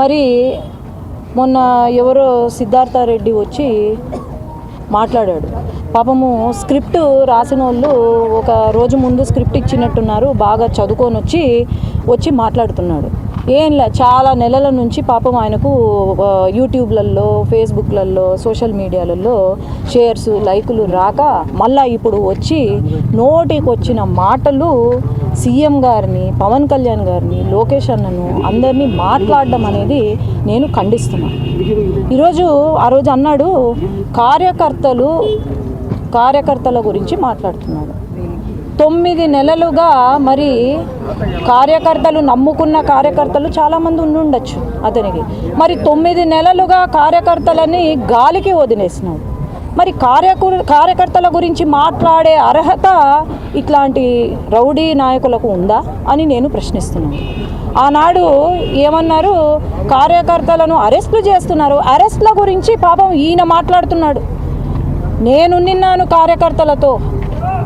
మరి మొన్న ఎవరో సిద్ధార్థ రెడ్డి వచ్చి మాట్లాడాడు. పాపము స్క్రిప్ట్ రాసిన వాళ్ళు ఒక రోజు ముందు స్క్రిప్ట్ ఇచ్చినట్టున్నారు బాగా చదువుకొని వచ్చి వచ్చి మాట్లాడుతున్నాడు. ఏం లే చాలా నెలల నుంచి పాపం ఆయనకు యూట్యూబ్లలో ఫేస్బుక్లలో సోషల్ మీడియాలలో షేర్స్ లైకులు రాక మళ్ళా ఇప్పుడు వచ్చి నోటికి వచ్చిన మాటలు సీఎం గారిని పవన్ కళ్యాణ్ గారిని లోకేష్ అన్నను అందరినీ మాట్లాడడం అనేది నేను ఖండిస్తున్నాను ఈరోజు ఆ రోజు అన్నాడు కార్యకర్తలు కార్యకర్తల గురించి మాట్లాడుతున్నాడు. తొమ్మిది నెలలుగా మరి కార్యకర్తలు నమ్ముకున్న కార్యకర్తలు చాలామంది ఉండుండొచ్చు అతనికి. మరి తొమ్మిది నెలలుగా కార్యకర్తలని గాలికి వదిలేసినాడు. మరి కార్యకు కార్యకర్తల గురించి మాట్లాడే అర్హత ఇట్లాంటి రౌడీ నాయకులకు ఉందా అని నేను ప్రశ్నిస్తున్నాను. ఆనాడు ఏమన్నారు? కార్యకర్తలను అరెస్టులు చేస్తున్నారు. అరెస్ట్ల గురించి పాపం ఈయన మాట్లాడుతున్నాడు. నేను నిన్నాను కార్యకర్తలతో.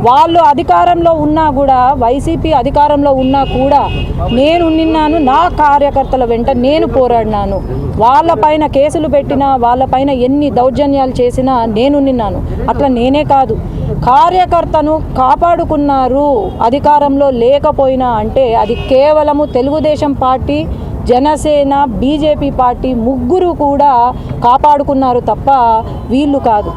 వాళ్ళు అధికారంలో ఉన్నా కూడా వైసీపీ అధికారంలో ఉన్నా కూడా నేను నిన్నాను నా కార్యకర్తల వెంట నేను పోరాడినాను. వాళ్ళపైన కేసులు పెట్టినా వాళ్ళపైన ఎన్ని దౌర్జన్యాలు చేసినా నేను నిన్నాను. అట్లా నేనే కాదు. కార్యకర్తను కాపాడుకున్నారు అధికారంలో లేకపోయినా అంటే అది కేవలము Telugu Desam party Janasena BJP party ముగ్గురు కూడా కాపాడుకున్నారు తప్ప వీళ్ళు కాదు.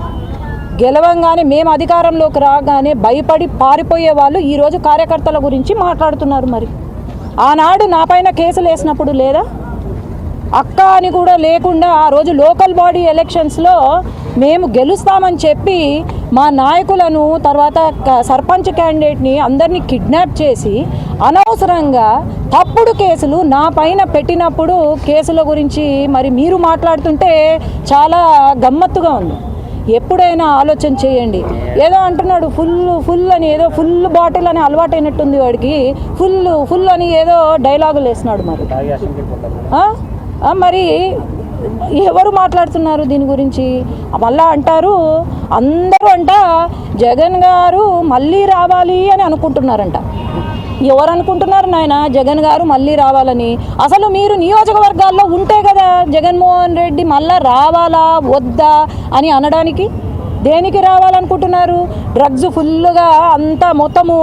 గెలవంగానే మేము అధికారంలోకి రాగానే భయపడి పారిపోయే వాళ్ళు ఈరోజు కార్యకర్తల గురించి మాట్లాడుతున్నారు మరి. ఆనాడు నా పైన కేసులు వేసినప్పుడు లేదా? అక్క అని కూడా లేకుండా ఆ రోజు లోకల్ బాడీ ఎలక్షన్స్లో మేము గెలుస్తామని చెప్పి మా నాయకులను తర్వాత సర్పంచ్ క్యాండిడేట్ని అందరినీ కిడ్నాప్ చేసి అనవసరంగా తప్పుడు కేసులు నా పైన పెట్టినప్పుడు కేసుల గురించి మరి మీరు మాట్లాడుతుంటే చాలా గమ్మత్తుగా ఉంది. ఎప్పుడైనా ఆలోచన చేయండి. ఏదో అంటున్నాడు ఫుల్ ఫుల్ అని ఏదో ఫుల్ బాటిల్ అని అలవాటైనట్టుంది వాడికి. ఫుల్ ఫుల్ అని ఏదో డైలాగులు వేసినాడు మరి. మరి ఎవరు మాట్లాడుతున్నారు దీని గురించి? మళ్ళా అంటారు అందరూ అంట జగన్ గారు మళ్ళీ రావాలి అని అనుకుంటున్నారంట. ఎవరు అనుకుంటున్నారు నాయన? జగన్ గారు మళ్ళీ రావాలని. అసలు మీరు నియోజకవర్గాల్లో ఉంటే కదా జగన్మోహన్ రెడ్డి మళ్ళా రావాలా వద్దా అని అనడానికి? దేనికి రావాలనుకుంటున్నారు? డ్రగ్స్ ఫుల్గా అంతా మొత్తము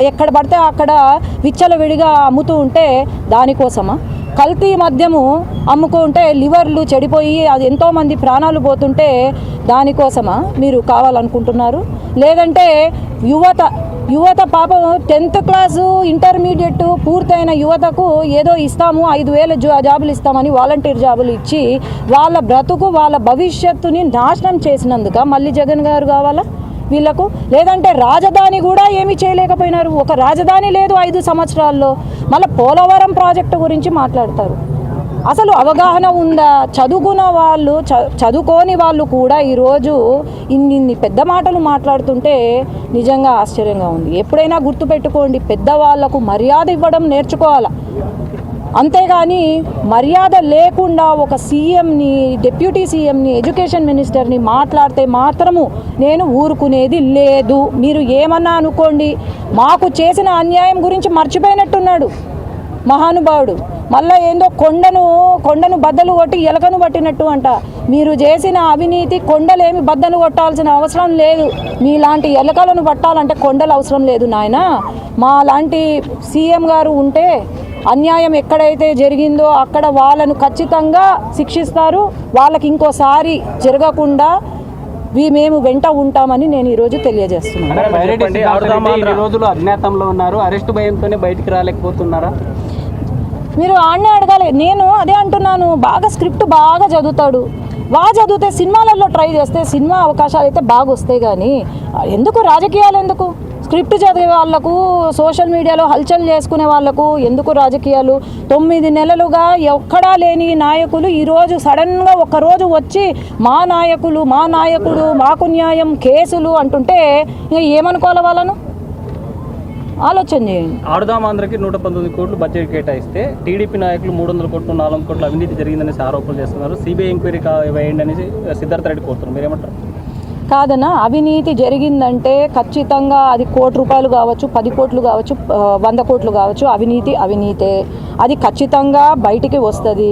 ఎక్కడ పడితే అక్కడ విచ్చలవిడిగా అమ్ముతూ ఉంటే దానికోసమా? కల్తీ మద్యము అమ్ముకుంటే లివర్లు చెడిపోయి అది ఎంతోమంది ప్రాణాలు పోతుంటే దానికోసమా మీరు కావాలనుకుంటున్నారు? లేదంటే యువత యువత పాపం టెన్త్ క్లాసు ఇంటర్మీడియట్ పూర్తయిన యువతకు ఏదో ఇస్తాము ఐదు వేల జా- జాబులు ఇస్తామని వాలంటీర్ జాబులు ఇచ్చి వాళ్ళ బ్రతుకు వాళ్ళ భవిష్యత్తుని నాశనం చేసినందుక మళ్ళీ జగన్ గారు కావాలా వీళ్ళకు? లేదంటే రాజధాని కూడా ఏమీ చేయలేకపోయినారు. ఒక రాజధాని లేదు ఐదు సంవత్సరాల్లో. మళ్ళీ పోలవరం ప్రాజెక్టు గురించి మాట్లాడతారు. అసలు అవగాహన ఉందా? చదువుకున్న వాళ్ళు చ- చదువుకోని వాళ్ళు కూడా ఈరోజు ఇన్ని ఇన్ని పెద్ద మాటలు మాట్లాడుతుంటే నిజంగా ఆశ్చర్యంగా ఉంది. ఎప్పుడైనా గుర్తుపెట్టుకోండి పెద్దవాళ్ళకు మర్యాద ఇవ్వడం నేర్చుకోవాలి? అంతేగాని మర్యాద లేకుండా ఒక సీఎంని డిప్యూటీ సీఎంని ఎడ్యుకేషన్ మినిస్టర్ని మాట్లాడితే మాత్రము నేను ఊరుకునేది లేదు. మీరు ఏమన్నా అనుకోండి మాకు చేసిన అన్యాయం గురించి మర్చిపోయినట్టున్నాడు మహానుభావుడు. మళ్ళా ఏందో కొండను కొండను బద్దలు కొట్టి ఎలకను పట్టినట్టు అంట. మీరు చేసిన అవినీతి కొండలేమి బద్దలు కొట్టాల్సిన అవసరం లేదు. మీలాంటి ఎలకలను పట్టాలంటే కొండలు అవసరం లేదు నాయన. మా లాంటి సీఎం గారు ఉంటే అన్యాయం ఎక్కడైతే జరిగిందో అక్కడ వాళ్ళను ఖచ్చితంగా శిక్షిస్తారు. వాళ్ళకి ఇంకోసారి జరగకుండా వీ- మేము వెంట ఉంటామని నేను ఈరోజు తెలియజేస్తున్నాను. రోజులు అజ్ఞాతంలో ఉన్నారు. అరెస్ట్ భయంతోనే బయటికి రాలేకపోతున్నారా? మీరు ఆడనే అడగాలి. నేను అదే అంటున్నాను. బాగా స్క్రిప్ట్ బాగా చదువుతాడు. బాగా చదివితే సినిమాలలో ట్రై చేస్తే సినిమా అవకాశాలు అయితే బాగా వస్తాయి కానీ ఎందుకు? రాజకీయాలు ఎందుకు? స్క్రిప్ట్ చదివే వాళ్ళకు సోషల్ మీడియాలో హల్చల్ చేసుకునే వాళ్ళకు ఎందుకు రాజకీయాలు? తొమ్మిది నెలలుగా ఎక్కడా లేని నాయకులు ఈరోజు సడన్గా ఒకరోజు వచ్చి మా నాయకులు మా నాయకుడు మాకు న్యాయం కేసులు అంటుంటే ఇంకా ఏమనుకోవాలి వాళ్ళను? ఆలోచన చేయండి. ఆడుదాం ఆంధ్రకి నూట పంతొమ్మిది కోట్లు బడ్జెట్ కేటాయిస్తే టీడీపీ నాయకులు మూడు వందల కోట్లు నాలుగు వందల కోట్లు అవినీతి జరిగిందనేసి ఆరోపణలు చేస్తున్నారు. సిబిఐ ఎంక్వైరీ వేయండి అనేసి సిద్ధార్థ రెడ్డి కోరుతున్నారు. మీరేమంటారు? కాదన్నా అవినీతి జరిగిందంటే ఖచ్చితంగా అది కోటి రూపాయలు కావచ్చు పది కోట్లు కావచ్చు వంద కోట్లు కావచ్చు అవినీతి అవినీతే. అది ఖచ్చితంగా బయటికి వస్తుంది.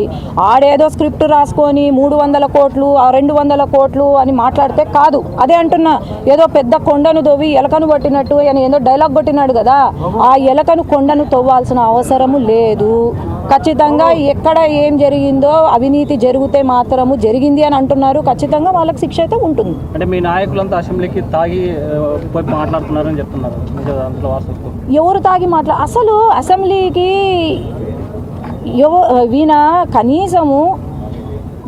ఆడేదో స్క్రిప్ట్ రాసుకొని మూడు వందల కోట్లు రెండు వందల కోట్లు అని మాట్లాడితే కాదు. అదే అంటున్నా ఏదో పెద్ద కొండను తవ్వి ఎలకను కొట్టినట్టు అని ఏదో డైలాగ్ కొట్టినాడు కదా. ఆ ఎలకను కొండను తవ్వాల్సిన అవసరము లేదు. ఖచ్చితంగా ఎక్కడ ఏం జరిగిందో అవినీతి జరిగితే మాత్రము జరిగింది అని అంటున్నారు. ఖచ్చితంగా వాళ్ళకి శిక్ష అయితే ఉంటుంది. అంటే మీ నాయకులంతా అసెంబ్లీకి తాగి మాట్లాడుతున్నారని చెప్తున్నారు. ఎవరు తాగి మాట్లా అసలు అసెంబ్లీకి ఎవ వీణ కనీసము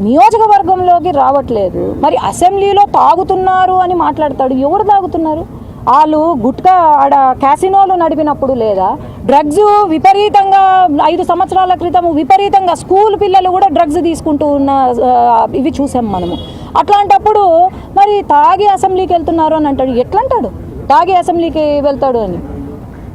నియోజకవర్గంలోకి రావట్లేదు. మరి అసెంబ్లీలో తాగుతున్నారు అని మాట్లాడతాడు. ఎవరు తాగుతున్నారు? వాళ్ళు గుట్కా ఆడ క్యాసినోలు నడిపినప్పుడు లేదా డ్రగ్స్ విపరీతంగా ఐదు సంవత్సరాల క్రితం విపరీతంగా స్కూల్ పిల్లలు కూడా డ్రగ్స్ తీసుకుంటూ ఉన్న ఇవి చూసాం మనము. అట్లాంటప్పుడు మరి తాగి అసెంబ్లీకి వెళ్తున్నారు అని అంటాడు. ఎట్లా అంటాడు తాగి అసెంబ్లీకి వెళ్తాడు అని.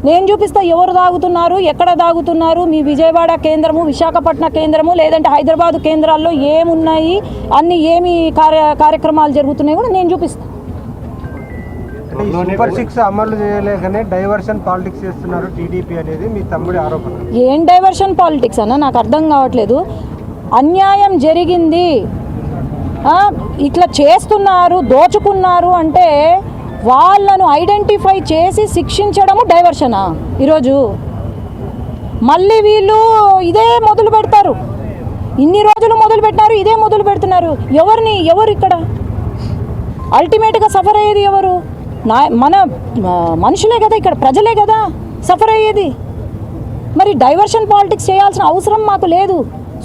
నేను చూపిస్తా ఎవరు తాగుతున్నారు ఎక్కడ తాగుతున్నారు మీ విజయవాడ కేంద్రము విశాఖపట్నం కేంద్రము లేదంటే హైదరాబాద్ కేంద్రాల్లో ఏమున్నాయి అన్ని ఏమి కార్య కార్యక్రమాలు జరుగుతున్నాయి కూడా నేను చూపిస్తాను సూపర్ సిక్స్ అమలు చేయలేకనే డైవర్షన్ పాలిటిక్స్ చేస్తున్నారు టీడీపీ అనేది మీ తమ్ముడి ఆరోపణ. ఏం డైవర్షన్ పాలిటిక్స్ అన్న? నాకు అర్థం కావట్లేదు. అన్యాయం జరిగింది. ఇట్లా చేస్తున్నారు దోచుకున్నారు అంటే వాళ్ళను ఐడెంటిఫై చేసి శిక్షించడము డైవర్షనా ఈరోజు? మళ్ళీ వీళ్ళు ఇదే మొదలు పెడతారు. ఇన్ని రోజులు మొదలు పెట్టినారు ఇదే మొదలు పెడుతున్నారు. ఎవరిని? ఎవరు ఇక్కడ? అల్టిమేట్గా సఫర్ అయ్యేది ఎవరు? నా మన మనుషులే కదా ఇక్కడ ప్రజలే కదా సఫర్ అయ్యేది. మరి డైవర్షన్ పాలిటిక్స్ చేయాల్సిన అవసరం మాకు లేదు.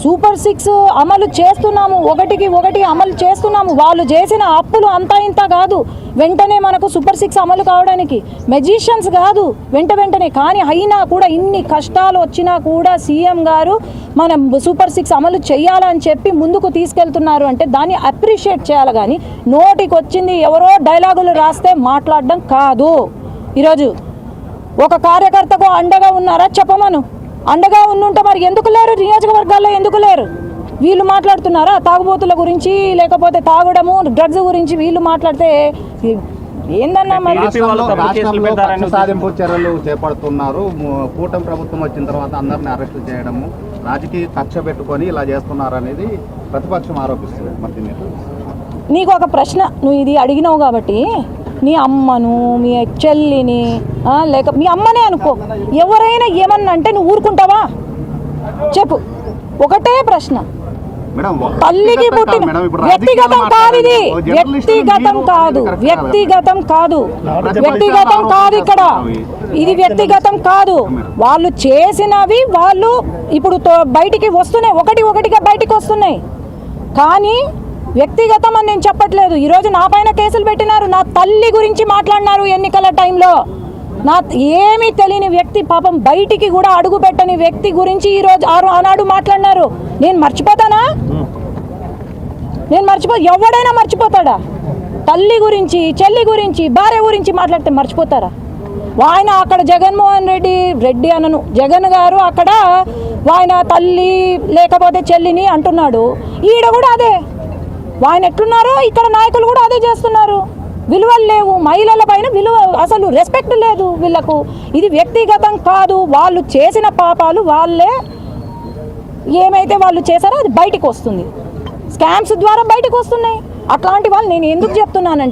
సూపర్ సిక్స్ అమలు చేస్తున్నాము ఒకటికి ఒకటి అమలు చేస్తున్నాము. వాళ్ళు చేసిన అప్పులు అంతా ఇంత కాదు. వెంటనే మనకు సూపర్ సిక్స్ అమలు కావడానికి మెజిషియన్స్ కాదు వెంట వెంటనే. కానీ అయినా కూడా ఇన్ని కష్టాలు వచ్చినా కూడా సీఎం గారు మనం సూపర్ సిక్స్ అమలు చేయాలని చెప్పి ముందుకు తీసుకెళ్తున్నారు అంటే దాన్ని అప్రిషియేట్ చేయాలి కానీ నోటికి వచ్చింది ఎవరో డైలాగులు రాస్తే మాట్లాడడం కాదు. ఈరోజు ఒక కార్యకర్తకు అండగా ఉన్నారా? చెప్పమను. అండగా ఉండుంటే మరి ఎందుకు లేరు? నియోజకవర్గాల్లో ఎందుకు లేరు? వీళ్ళు మాట్లాడుతున్నారా? తాగుబోతుల గురించి లేకపోతే తాగడము డ్రగ్స్ గురించి వీళ్ళు మాట్లాడితే ఏందన్నా సాధింపు చర్యలు చేపడుతున్నారు. ము- కూటమి ప్రభుత్వం వచ్చిన తర్వాత అందరిని అరెస్టు చేయడము రాజకీయ కక్ష పెట్టుకొని ఇలా చేస్తున్నారు అనేది ప్రతిపక్షం ఆరోపిస్తుంది. మరి? నీకు ఒక ప్రశ్న నువ్వు ఇది అడిగినావు కాబట్టి నీ అమ్మను మీ చెల్లిని ఆ, లేక మీ అమ్మనే అనుకో. ఎవరైనా ఏమన్నా అంటే నువ్వు ఊరుకుంటావా? చెప్పు. ఒకటే ప్రశ్న. తల్లికి పుట్టిన వ్యక్తిగతం కాదు ఇది. వ్యక్తిగతం కాదు. వ్యక్తిగతం కాదు. వ్యక్తిగతం కాదు ఇక్కడ. ఇది వ్యక్తిగతం కాదు. వాళ్ళు చేసినవి వాళ్ళు ఇప్పుడు బయటికి వస్తున్నాయి. ఒకటి ఒకటిగా బయటికి వస్తున్నాయి. కానీ వ్యక్తిగతం అని నేను చెప్పట్లేదు. ఈరోజు నా పైన కేసులు పెట్టినారు. నా తల్లి గురించి మాట్లాడినారు ఎన్నికల టైంలో. నా ఏమీ తెలియని వ్యక్తి పాపం బయటికి కూడా అడుగు పెట్టని వ్యక్తి గురించి ఈరోజు ఆరు ఆనాడు మాట్లాడినారు. నేను మర్చిపోతానా? నేను మర్చిపో ఎవడైనా మర్చిపోతాడా? తల్లి గురించి చెల్లి గురించి భార్య గురించి మాట్లాడితే మర్చిపోతారా? ఆయన అక్కడ జగన్మోహన్ రెడ్డి రెడ్డి అనను. జగన్ గారు అక్కడ ఆయన తల్లి లేకపోతే చెల్లిని అంటున్నాడు. ఈడ కూడా అదే. ఆయన ఎట్లున్నారో ఇక్కడ నాయకులు కూడా అదే చేస్తున్నారు. విలువలు లేవు. మహిళల పైన విలువ అసలు రెస్పెక్ట్ లేదు వీళ్ళకు. ఇది వ్యక్తిగతం కాదు. వాళ్ళు చేసిన పాపాలు వాళ్ళే ఏమైతే వాళ్ళు చేశారో అది బయటికి వస్తుంది. స్కామ్స్ ద్వారా బయటకు వస్తున్నాయి. అట్లాంటి వాళ్ళు నేను ఎందుకు చెప్తున్నానంటే